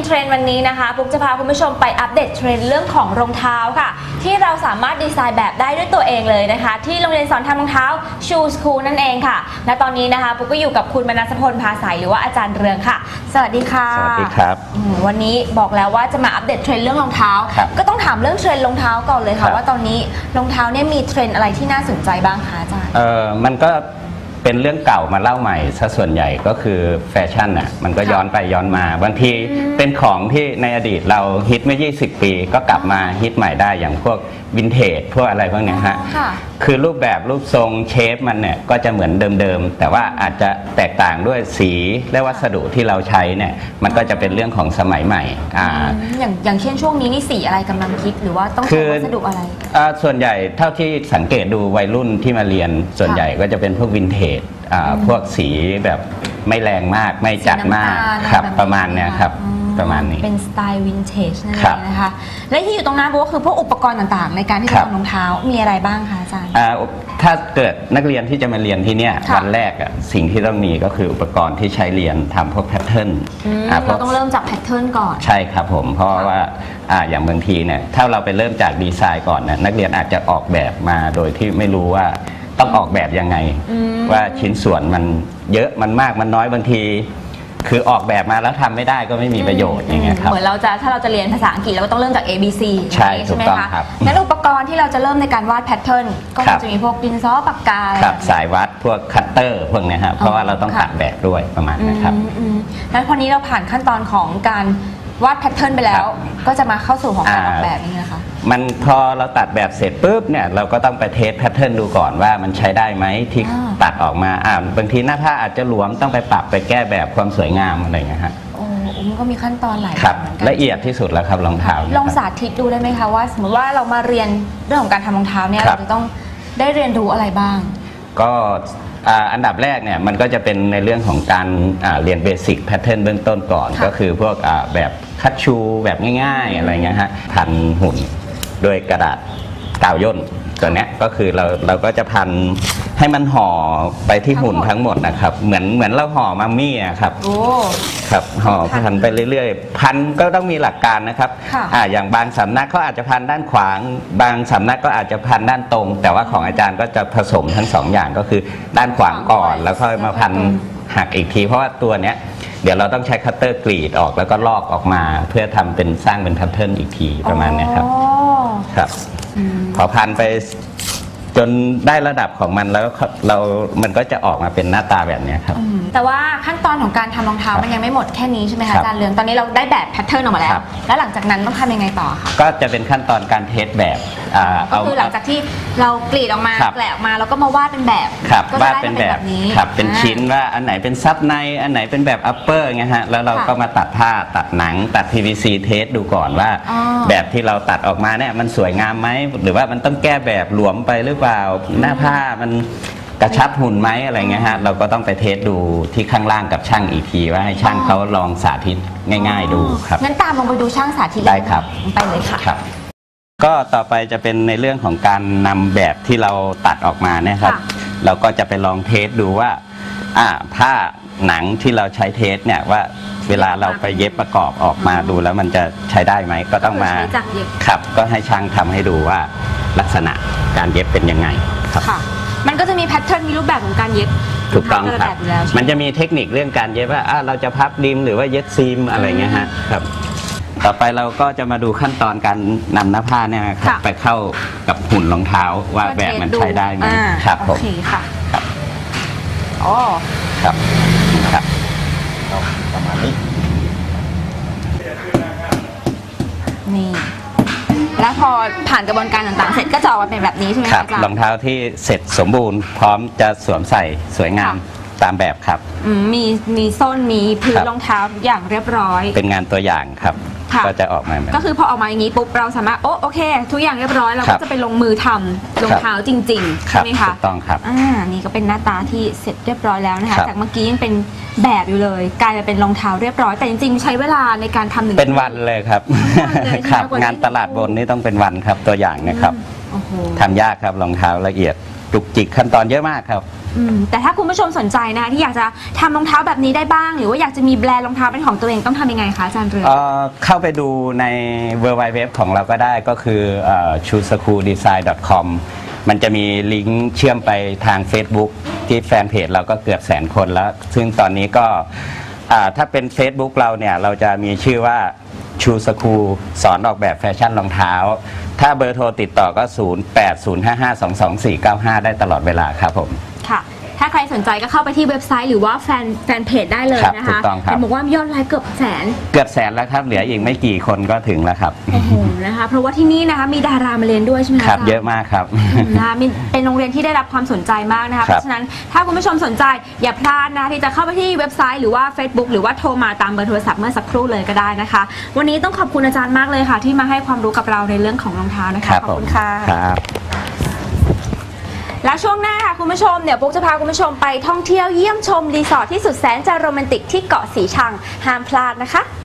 อินเทรนด์วันนี้นะคะปุ๊กจะพาคุณผู้ชมไปอัปเดตเทรนด์เรื่องของรองเท้าค่ะ ที่เราสามารถดีไซน์แบบได้ด้วยตัวเองเลยนะคะ ที่โรงเรียนสอนทำรองเท้า Shoe School นั่นเองค่ะ และตอนนี้นะคะปุ๊กก็อยู่กับคุณมนัสพลภาสายหรือว่าอาจารย์เรืองค่ะ สวัสดีค่ะสวัสดีครับอืมวันนี้บอกแล้วว่าจะมาอัปเดตเทรนด์เรื่องรองเท้า ครับก็ต้องถามเรื่องเทรนด์รองเท้าก่อนเลยครัค่ะบว่าตอนนี้รองเท้าเนี่ยมีเทรนด์อะไรที่น่าสนใจบ้างคะอาจารย์ เออมันก็ เป็นเรื่องเก่ามาเล่าใหม่ซะส่วนใหญ่ก็คือแฟชั่นน่ะมันก็ค่ะย้อนไปย้อนมาบางทีเป็นของที่ในอดีตเราฮิตเมื่อ 20 ปี ก็กลับมาฮิตใหม่ได้อย่างพวกวินเทจพวกอะไรพวกเนี้ยฮะค่ะคือรูปแบบรูปทรงเชฟมันเนี่ยก็จะเหมือนเดิมๆ แต่ว่าอาจจะแตกต่างด้วยสีและวัสดุที่เราใช้เนี่ยมันก็จะเป็นเรื่องของสมัยใหม่อ่าอย่างอย่างเช่นช่วงนี้นี่สีอะไรกำลังฮิตหรือว่าต้องคืใช้อวัสดุอะไร อ่าส่วนใหญ่เท่าที่สังเกตดูวัยรุ่นที่มาเรียน ส่วนใหญ่ก็จะเป็นพวกวินเทจอ่าพวกสีแบบไม่แรงมากไม่จัดมากสีน้ำตลครับอไแประมาณเนี้ยครับ อื ประมาณนี้ เป็นสไตล์วินเทจนั่นครัเอบงนะคะ และที่อยู่ตรงหน้าโบก็คือพวกอุปกรณ์ต่างๆ ในการที่ครัจะบทำรองเท้ามีอะไรบ้างคะอาจารย์อ่าถ้าเกิดนักเรียนที่จะมาเรียนที่เนี่ยค่ะวันแรกอะสิ่งที่ต้องมีก็คืออุปกรณ์ที่ใช้เรียนทำพวกแพทเทิร์นอืมอ่าพวเรากต้องเริ่มจากแพทเทิร์นก่อน ใช่ครับผมเพราะว่าอ่าอย่างบางทีเนี่ยถ้าเราไปเริ่มจากดีไซน์ก่อนเนี่ยนักเรียนอาจจะออกแบบมาโดยที่ไม่รู้ว่าต้องออกแบบยังไงอืมว่าชิ้นส่วนมันเยอะมันมากมันน้อยบางที คือออกแบบมาแล้วทำไม่ได้ก็ไม่มีประโยชน์อย่างเงี้ยครับ เหมือนเราจะถ้าเราจะเรียนภาษาอังกฤษเราก็ต้องเริ่มจาก A B C ใช่ใช่ไหมถูกต้องคะครับงั้นอุปกรณ์ที่เราจะเริ่มในการวาดแพทเทิร์นก็ครับจะมีพวกดินสอปากกาครับสายวัดพวกคัตเตอร์พวกเนี้ยครับเพราะว่าเราต้องค่ะตัดแบบด้วยประมาณอืมนะครับอืมแล้วพอนี้เราผ่านขั้นตอนของการวาดแพทเทิร์นไปแล้ว ก็จะมาเข้าสู่ของการออกแบบนี่นะคะ มันพอเราตัดแบบเสร็จปุ๊บเนี่ยเราก็ต้องไปเทสแพทเทิร์นดูก่อนว่ามันใช้ได้ไหมที่อ่า ตัดออกมาอ่าบางทีหน้าผ้าอาจจะหลวมต้องไปปรับไปแก้แบบความสวยงามอะไรอย่างเงี้ยฮะโอ้มันก็มีขั้นตอนหลายครับแบบหมืนกันละเอียดที่สุดแล้วครับรองเท้าเนี่ยลองครับ สาธิตดูได้ไหมคะว่า สมมติว่าเรามาเรียนเรื่องของการทำรองเท้าเนี่ยครัเราบจะต้องได้เรียนรู้อะไรบ้าง ก็อ่าอันดับแรกเนี่ยมันก็จะเป็นในเรื่องของการอ่าเรียนเบสิกแพทเทิร์นเบื้องต้นก่อน ค่ะ ก็คือพวกอ่าแบบคัดชูแบบง่ายๆอะไรเงี้ยฮะพันหุ่นด้วยกระดาษกาวย่นตัวเนี้ยก็คือเราเราก็จะพัน ให้มันห่อไปที่หุ่นทั้งหมดนะครับ เหมือนเหมือนเราห่อมัมมี่อะครับ โอ้ ครับห่อพันพันไปเรื่อยๆ พันก็ต้องมีหลักการนะครับค่ะ อ่าอย่างบางสำนักเขาอาจจะพันด้านขวาง บางสำนักก็อาจจะพันด้านตรง แต่ว่าของอาจารย์ก็จะผสมทั้งสองอย่างก็คือด้านขวางก่อน แล้วค่อยมาพันหักอีกที เพราะว่าตัวเนี้ยเดี๋ยวเราต้องใช้คัตเตอร์กรีดออกแล้วก็ลอกออกมา เพื่อทำเป็นสร้างเป็นแพทเทิร์นอีกทีประมาณเนี้ยครับ อ๋อครับอืมพอพันไป จนได้ระดับของมันแล้วเรา มันก็จะออกมาเป็นหน้าตาแบบเนี้ยครับ อืมแต่ว่าขั้นตอนของการทำรองเท้าครับมันยังไม่หมดแค่นี้ใช่ไหมครัคะบอาจารย์เรืองตอนนี้เราได้แบบแพทเทิร์นออกมาแล้ครัวบแล้วหลังจากนั้นต้องทำยังไงต่อคะก็จะเป็นขั้นตอนการเทสแบบอ่าก็คือหลังจากที่เรากรีดออกมาครับ แกะออกมาแล้วก็มาวาดเป็นแบบครับก็จะวาดได้เป็นมาแบบนี้ครับเป็นอ่า ชิ้นว่าอันไหนเป็นซับในอันไหนเป็นแบบอัปเปอร์ไงฮะแล้วเราค่ะก็มาตัดผ้าตัดหนังตัด PVC เทสดูก่อนว่า อ๋อ แบบที่เราตัดออกมาเนี่ยมันสวยงามไหมหรือว่ามันต้องแก้แบบหลวมไปหรือเปล่าหน้าผ้ามันกระชับหุ่นไหมอะไรเงี้ยฮะเราก็ต้องไปเทสดูที่ข้างล่างกับช่างอีกทีว่าให้ช่างเขาลองสาธิตง่าย ๆ ดูครับงั้นตามลงไปดูช่างสาธิตเลยได้ครับไปเลยค่ะ ครับ ก็ต่อไปจะเป็นในเรื่องของการนำแบบที่เราตัดออกมาเนี่ยครับ ค่ะ เราก็จะไปลองเทสดูว่าอ่าผ้าหนังที่เราใช้เทสเนี่ยว่าเวลาเราไปเย็บประกอบออกมาดูแล้วมันจะใช้ได้ไหมก็ต้องมา คือใช้จากเย็บ ครับก็ให้ช่างทำให้ดูว่า ลักษณะการเย็บเป็นยังไงครับ ค่ะ มันก็จะมีแพทเทิร์นมีรูปแบบของการเย็บถูกต้องแต่ละครัแบบบอยู่แล้วใช่ไหมันจะมีเทคนิคเรื่องการเย็บว่าอ่าเราจะพับริมหรือว่าเย็บซีมอะไรเงี้ยฮะครับ ต่อไปเราก็จะมาดูขั้นตอนการนำหน้าผ้าเนี่ยนะครับค่ะ ไปเข้ากับหุ่นรองเท้าว่าแบบมันใช้ได้ไหมอ่าครับผโอมเคค่ะครับอ๋อครับครับประมาณนี้นี่ แล้วพอผ่านกระบวนการต่างๆ เสร็จก็จะออกมาเป็นแบบนี้ใช่ไหมครัคะบอาจารรองย์เท้าที่เสร็จสมบูรณ์ พร้อมจะสวมใส่สวยงามค่ะตามแบบครับ อืมมีมีส้นมีพื้นครับ รองเท้าทุกอย่างเรียบร้อย เป็นงานตัวอย่างครับ ค่ะ ก็จะออกมาแบบก็คือพอออกมาอย่างนี้ปุ๊บเราสามารถโอ้โอเค ทุกอย่างเรียบร้อยเราครัก็บจะไปลงมือทำรองเท้าจริงๆครัใช่บไหมคะถูกต้องครับ อ่านี่ก็เป็นหน้าตาที่เสร็จเรียบร้อยแล้วนะคะครับ จากเมื่อกี้ยังเป็นแบบอยู่เลย กลายมาเป็นรองเท้าเรียบร้อยแต่จริงๆ ใช้เวลาในการทำหนึ่ง เป็นวันเลยครับวันเลยใช่ไหมครับกว่าจะงานตลาดบนนี่ต้องเป็นวันครับตัวอย่างนะครับโอ้โห ทำยากครับรองเท้าละเอียดจุกจิกขั้นตอนเยอะมากครับ อืมแต่ถ้าคุณผู้ชมสนใจนะที่อยากจะทำรองเท้าแบบนี้ได้บ้าง หรือว่าอยากจะมีแบรนด์รองเท้าเป็นของตัวเองต้องทำยังไงคะอาจารย์เรือง เอ่อเข้าไปดูใน w w w ของเราก็ได้ก็คือ c h o o s c h o o l d e s i g n c o m มันจะมีลิงก์เชื่อมไปทาง Facebook ที่แฟนเพจเราก็เกือบแสนคนแล้ว ซึ่งตอนนี้ก็อ่าถ้าเป็น Facebook เราเนี่ย เราจะมีชื่อว่าชูสคูสอนออกแบบแฟชั่นรองเท้า ถ้าเบอร์โทรติดต่อก็ 0805522495 ได้ตลอดเวลาครับผม ค่ะ ถ้าใครสนใจก็เข้าไปที่เว็บไซต์หรือว่าแฟนแฟนเพจได้เลยครับนะถูคะกต้องครับ เห็นบอกว่ามียอดไลค์เกือบแสน เกือบแสนแล้วครับเหลืออีกไม่กี่คนก็ถึงแล้วครับ โอ้โหนะคะ เพราะว่าที่นี่นะคะมีดารามาเรียนด้วยใช่ไหมคะครับาจาย์เยอะมากครับนะคะมีเป็นโรงเรียนที่ได้รับความสนใจมากนะคะคเพรับ ราะฉะนั้นถ้าคุณผู้ชมสนใจอย่าพลาดนะที่จะเข้าไปที่เว็บไซต์หรือว่า Facebook หรือว่าโทรมาตามเบอร์โทรศัพท์เมื่อสักครู่เลยก็ได้นะคะ วันนี้ต้องขอบคุณอาจารย์มากเลยค่ะ ที่มาให้ความรู้กับเราในเรื่องของรองเท้านะคคะรับขอบผมคุณค่ะ ครับ แล้วช่วงหน้าค่ะคุณผู้ชมเดี๋ยวปุ๊กจะพาคุณผู้ชมไปท่องเที่ยวเยี่ยมชมรีสอร์ทที่สุดแสนจะโรแมนติกที่เกาะสีชังห้ามพลาดนะคะ